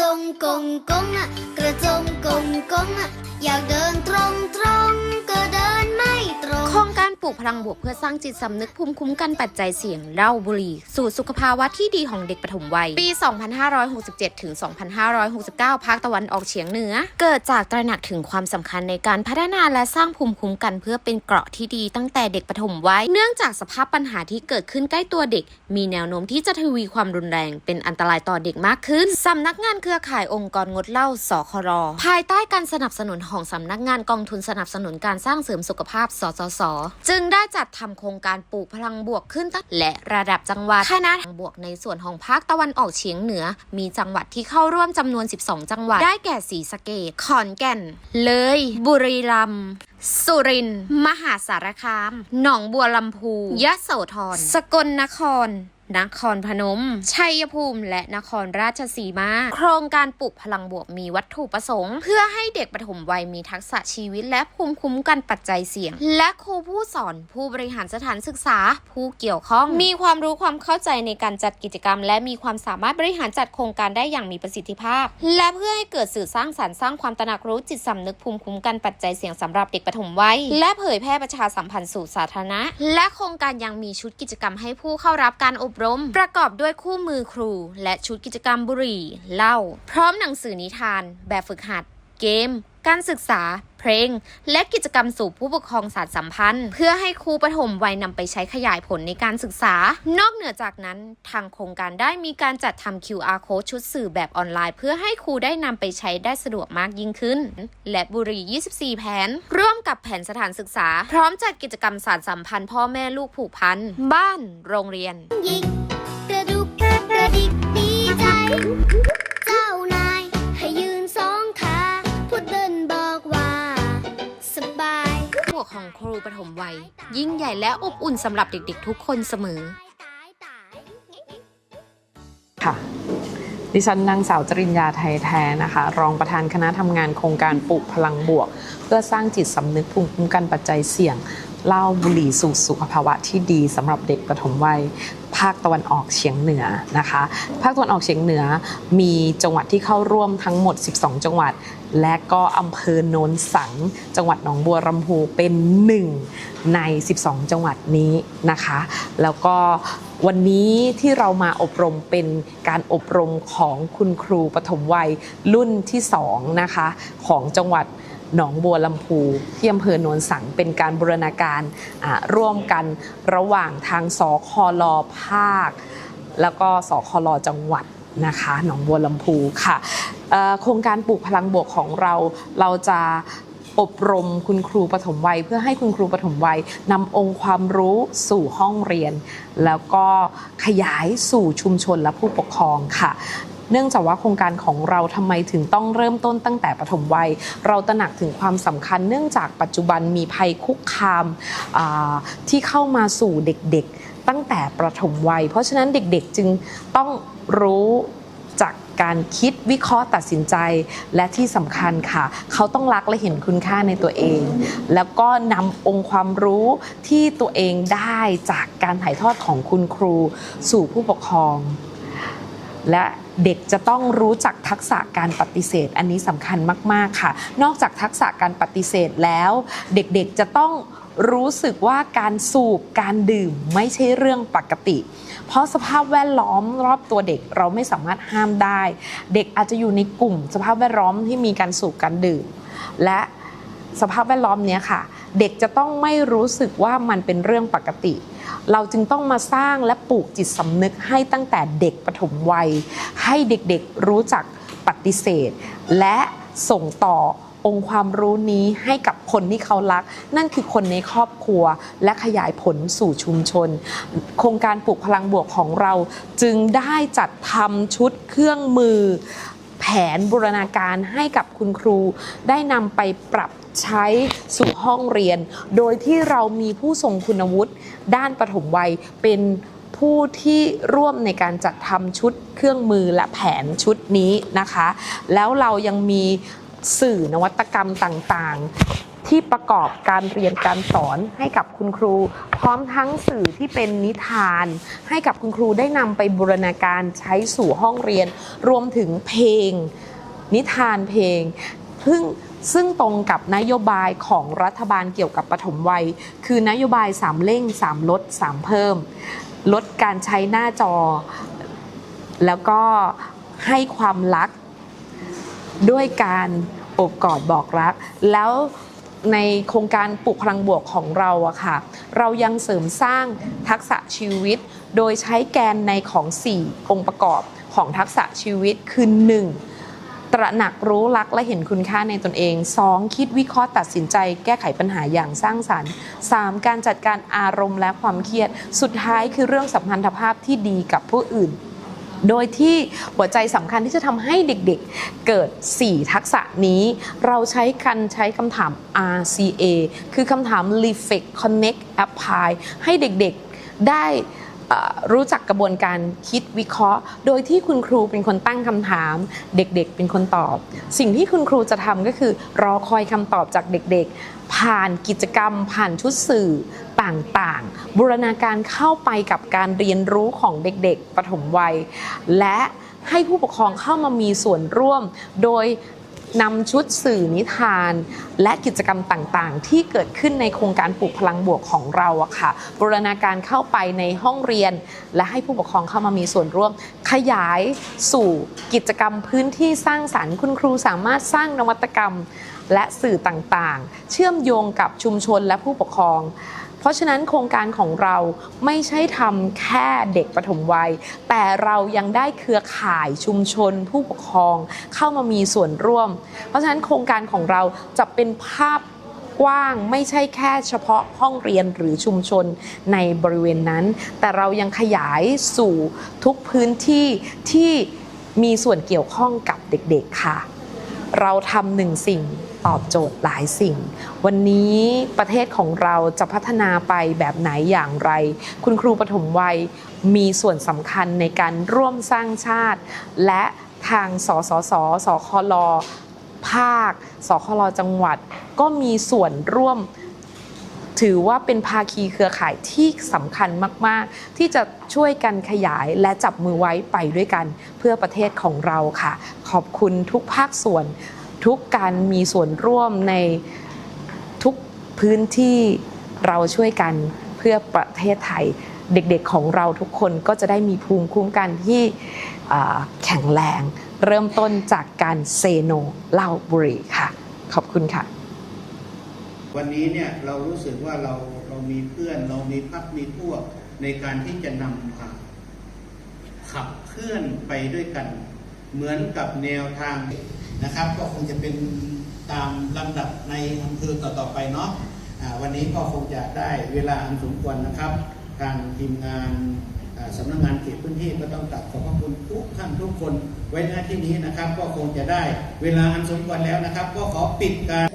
กงกงอะกระจงกงกงอะอยากเดินตรงตรงก็เดินไม่ตรงโครงการปลูกพลังบวกเพื่อสร้างจิตสำนึกภูมิคุ้มกันปัจจัยเสี่ยงเหล้าบุหรี่ สู่สุขภาวะที่ดีของเด็กปฐมวัย ปี 2567 ถึง 2569 ภาคตะวันออกเฉียงเหนือ เกิดจากตระหนักถึงความสำคัญในการพัฒนาและสร้างภูมิคุ้มกันเพื่อเป็นเกราะที่ดีตั้งแต่เด็กปฐมวัยเนื่องจากสภาพปัญหาที่เกิดขึ้นใกล้ตัวเด็ก มีแนวโน้มที่จะทวีความรุนแรงเป็นอันตรายต่อเด็กมากขึ้นสำนักงานเครือข่ายองค์กรงดเหล้า สคร ภายใต้การสนับสนุนของสำนักงานกองทุนสนับสนุนการสร้างเสริมสุขภาพ สสส จึงได้จัดทำโครงการปลูกพลังบวกขึ้นตั้งและระดับจังหวัดคณะบวกในส่วนของภาคตะวันออกเฉียงเหนือ มีจังหวัดที่เข้าร่วมจำนวน 12 จังหวัด ได้แก่ศรีสะเกษขอนแก่น เลย บุรีรัมย์สุรินทร์มหาสารคาม หนองบัวลำพู ยะโสธร สกลนคร นครพนม ชัยภูมิและนครราชสีมา โครงการปลูกพลังบวกมีวัตถุประสงค์ เพื่อให้เด็กปฐมวัยมีทักษะชีวิต และภูมิคุ้มกันปัจจัยเสี่ยง และครูผู้สอนผู้บริหารสถานศึกษา ผู้เกี่ยวข้อง มีความรู้ความเข้าใจในการจัดกิจกรรม และมีความสามารถบริหารจัดโครงการได้อย่างมีประสิทธิภาพ และเพื่อให้เกิดสื่อสร้างสรรค์สร้างความตระหนักรู้จิตสำนึกภูมิคุ้มกันปัจจัยเสี่ยงสำหรับเด็กปฐมวัยและเผยแพร่ประชาสัมพันธ์สู่สาธารณะ และโครงการยังมีชุดกิจกรรมให้ผู้เข้ารับการอบรม ประกอบด้วยคู่มือครู และชุดกิจกรรมบุหรี่เหล้าพร้อมหนังสือนิทาน แบบฝึกหัด เกม การศึกษา เพลง และกิจกรรมสู่ผู้ปกครองสารสัมพันธ์ เพื่อให้ครูปฐมวัยนำไปใช้ขยายผลในการศึกษา นอกเหนือจากนั้น ทางโครงการได้มีการจัดทำ QR code ชุดสื่อแบบออนไลน์ เพื่อให้ครูได้นำไปใช้ได้สะดวกมากยิ่งขึ้น และบุรี 24 แผน ร่วมกับแผนสถานศึกษา พร้อมจัดกิจกรรมสารสัมพันธ์พ่อแม่ลูกผูกพัน บ้าน โรงเรียน ยิกกระดุก กระดิกดีใจ เจ้านายให้ยืนสองขาพุดเดินบอกว่า สบายพวกของครูปฐมวัย ยิ่งใหญ่และอบอุ่นสำหรับเด็กๆทุกคนเสมอ ค่ะ ดิฉันนางสาวจริญญาไทยแท้นะคะ รองประธานคณะทำงานโครงการปลูกพลังบวก เพื่อสร้างจิตสำนึกภูมิคุ้มกันปัจจัยเสี่ยงเหล้าบุหรี่สู่สุขภาวะที่ดีสำหรับเด็กปฐมวัย ภาคตะวันออกเฉียงเหนือนะคะ ภาคตะวันออกเฉียงเหนือมีจังหวัดที่เข้าร่วมทั้งหมด 12 จังหวัด และก็อำเภอโนนสัง จังหวัดหนองบัวลำพูเป็นหนึ่งใน 12 จังหวัดนี้นะคะ แล้วก็วันนี้ที่เรามาอบรมเป็นการอบรมของคุณครูปฐมวัยรุ่นที่ 2 นะคะ ของจังหวัด หนองบัวลำพูที่อำเภอโนนสังเป็นการบูรณาการร่วมกันระหว่างทางสคลภาค แล้วก็สคลจังหวัดนะคะหนองบัวลำพูค่ะโครงการปลูกพลังบวกของเราเราจะอบรมคุณครูปฐมวัย เพื่อให้คุณครูปฐมวัยนำองค์ความรู้สู่ห้องเรียน แล้วก็ขยายสู่ชุมชนและผู้ปกครองค่ะ เนื่องจากว่าโครงการของเราทำไมถึงต้องเริ่มต้นตั้งแต่ปฐมวัย เราตระหนักถึงความสำคัญ เนื่องจากปัจจุบันมีภัยคุกคามที่เข้ามาสู่เด็กๆตั้งแต่ประถมวัย เพราะฉะนั้นเด็กๆจึงต้องรู้จากการคิดวิเคราะห์ตัดสินใจและที่สำคัญค่ะ เขาต้องรักและเห็นคุณค่าในตัวเอง แล้วก็นำองค์ความรู้ที่ตัวเองได้จากการถ่ายทอดของคุณครู สู่ผู้ปกครอง และ เด็กจะต้องรู้จักทักษะการปฏิเสธ อันนี้สำคัญมาก ๆ ค่ะ นอกจากทักษะการปฏิเสธแล้ว เด็กๆจะต้องรู้สึกว่าการสูบการดื่มไม่ใช่เรื่องปกติ เพราะสภาพแวดล้อมรอบตัวเด็กเราไม่สามารถห้ามได้ เด็กอาจจะอยู่ในกลุ่ม สภาพแวดล้อมที่มีการสูบการดื่ม และสภาพแวดล้อมนี้ค่ะ เด็กจะต้องไม่รู้สึกว่ามันเป็นเรื่องปกติ เราจึงต้องมาสร้างและปลูกจิตสำนึกให้ตั้งแต่เด็กปฐมวัย ให้เด็กๆรู้จักปฏิเสธ และส่งต่อองค์ความรู้นี้ให้กับคนที่เขารัก นั่นคือคนในครอบครัวและขยายผลสู่ชุมชน โครงการปลูกพลังบวกของเราจึงได้จัดทำชุดเครื่องมือ แผนบูรณาการให้กับคุณครูได้นำไปปรับ ใช้สู่ห้องเรียน โดยที่เรามีผู้ทรงคุณวุฒิด้านปฐมวัยเป็นผู้ที่ร่วมในการจัดทำชุดเครื่องมือและแผนชุดนี้นะคะ แล้วเรายังมีสื่อนวัตกรรมต่างๆ ที่ประกอบการเรียนการสอนให้กับคุณครู พร้อมทั้งสื่อที่เป็นนิทาน ให้กับคุณครูได้นำไปบูรณาการใช้สู่ห้องเรียน รวมถึงเพลง นิทานเพลง ซึ่ง ซึ่งตรงกับนโยบายของรัฐบาลเกี่ยวกับปฐมวัย คือนโยบาย 3 เร่ง 3 ลด 3 เพิ่ม ลดการใช้หน้าจอ แล้วก็ให้ความรักด้วยการอบกอดบอกรัก แล้วในโครงการปลูกพลังบวกของเราอะค่ะ เรายังเสริมสร้างทักษะชีวิต โดยใช้แกนในของ 4 องค์ประกอบของทักษะชีวิตคือ 1. ตระหนักรู้รักและเห็นคุณค่าในตนเอง 2. คิดวิเคราะห์ตัดสินใจ แก้ไขปัญหาอย่างสร้างสรรค์ 3. การจัดการอารมณ์และความเครียด สุดท้ายคือเรื่องสัมพันธภาพที่ดีกับผู้อื่น โดยที่หัวใจสำคัญที่จะทำให้เด็กๆเกิด 4 ทักษะนี้ เราใช้กันใช้คำถาม RCA คือคำถาม Reflect Connect Apply ให้เด็กๆได้ รู้จักกระบวนการคิดวิเคราะห์ โดยที่คุณครูเป็นคนตั้งคำถาม เด็กๆ เป็นคนตอบ สิ่งที่คุณครูจะทำก็คือรอคอยคำตอบจากเด็กๆ ผ่านกิจกรรม ผ่านชุดสื่อต่างๆ บูรณาการเข้าไปกับการเรียนรู้ของเด็กๆ ปฐมวัย และให้ผู้ปกครองเข้ามามีส่วนร่วม โดย นำชุดสื่อนิทาน และกิจกรรมต่างๆ ที่เกิดขึ้นในโครงการปลูกพลังบวกของเราอะค่ะบูรณาการเข้าไปในห้องเรียน และให้ผู้ปกครองเข้ามามีส่วนร่วม ขยายสู่กิจกรรมพื้นที่สร้างสรรค์คุณครูสามารถสร้างนวัตกรรมและสื่อต่างๆ เชื่อมโยงกับชุมชนและผู้ปกครอง เพราะฉะนั้นโครงการของเราไม่ใช่ทำแค่เด็กปฐมวัย แต่เรายังได้เครือข่ายชุมชน ผู้ปกครองเข้ามามีส่วนร่วม เพราะฉะนั้นโครงการของเราจะเป็นภาพกว้างไม่ใช่แค่เฉพาะห้องเรียนหรือชุมชนในบริเวณนั้น แต่เรายังขยายสู่ทุกพื้นที่ที่มีส่วนเกี่ยวข้องกับเด็กๆค่ะ เราทำหนึ่งสิ่ง ตอบโจทย์หลายสิ่ง วันนี้ประเทศของเราจะพัฒนาไปแบบไหนอย่างไร คุณครูปฐมวัยมีส่วนสำคัญในการร่วมสร้างชาติ และทางสสสสคลภาค สคลจังหวัด ก็มีส่วนร่วมถือว่าเป็นภาคีเครือข่ายที่สำคัญมาก ๆ ที่จะช่วยกันขยายและจับมือไว้ไปด้วยกันเพื่อประเทศของเราค่ะ ขอบคุณทุกภาคส่วน ทุกการมีส่วนร่วมในทุกพื้นที่เราช่วยกันเพื่อประเทศไทยเด็กๆของเราทุกคนก็จะได้มีภูมิคุ้มกันที่แข็งแรง เริ่มต้นจากการเซโนเล้าบุรีค่ะ ขอบคุณค่ะ วันนี้เนี่ยเรารู้สึกว่าเราเรามีเพื่อนเรามีพักมีพวกในการที่จะนำพาขับเคลื่อนไปด้วยกัน เหมือนกับแนวทาง นะครับ ก็คงจะเป็นตามลำดับในอำเภอต่อๆไปเนาะะวันนี้ก็คงจะได้เวลาอันสมควรนะครับ ทางทีมงานอ่าสำนักงานเขตพื้นที่ก็ต้องกลับขอบพระคุณทุกท่านทุกคนไว้หน้าที่นี้นะครับ ก็คงจะได้เวลาอันสมควรแล้วนะครับ ก็ขอปิดการ